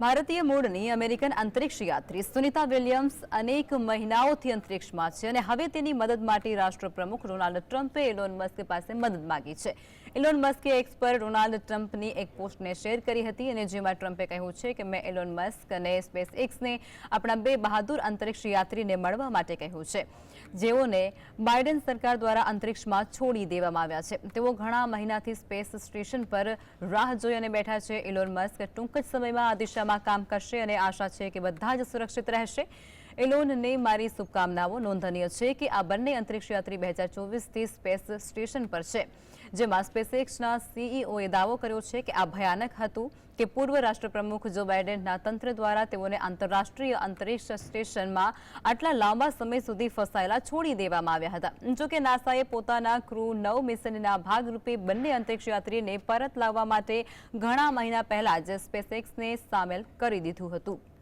ભારતીય મૂળની અમેરિકન અંતરિક્ષ યાત્રી સુનિતા વિલિયમ્સ અનેક મહિનાઓથી અંતરિક્ષમાં છે અને હવે તેની મદદ માટે રાષ્ટ્રપ્રમુખ ડોનાલ્ડ ટ્રમ્પે એલોન મસ્ક પાસે મદદ માંગી છે. એલોન મસ્કે એક્સ પર ડોનાલ્ડ ટ્રમ્પની એક પોસ્ટને શેર કરી હતી અને જેમાં ટ્રમ્પે કહ્યું છે કે મેં એલોન મસ્ક અને સ્પેસ એક્સને આપણા બે બહાદુર અંતરિક્ષ યાત્રીને મળવા માટે કહ્યું છે. જેઓને બાઇડન સરકાર દ્વારા અંતરિક્ષમાં છોડી દેવામાં આવ્યા છે. તેઓ ઘણા મહિનાથી સ્પેસ સ્ટેશન પર રાહ જોઈ અને બેઠા છે. એલોન મસ્ક ટૂંક જ સમયમાં આ દિશામાં કામ કરશે અને આશા છે કે બધા જ સુરક્ષિત રહેશે. એલોનને મારી શુભકામનાઓ નોંધનીય છે કે આ બંને અંતરિક્ષ યાત્રી બે હજાર ચોવીસથી સ્પેસ સ્ટેશન પર છે, જેમાં સ્પેસએક્સના સીઈઓએ દાવો કર્યો છે કે આ ભયાનક હતું કે પૂર્વ રાષ્ટ્રપ્રમુખ જો બાઇડેનના તંત્ર દ્વારા તેઓને આંતરરાષ્ટ્રીય અંતરિક્ષ સ્ટેશનમાં આટલા લાંબા સમય સુધી ફસાયેલા છોડી દેવામાં આવ્યા હતા. જોકે નાસાએ પોતાના ક્રૂ નવ મિશનના ભાગરૂપે બંને અંતરિક્ષ યાત્રીને પરત લાવવા માટે ઘણા મહિના પહેલા જ સ્પેસએક્સને સામેલ કરી દીધું હતું.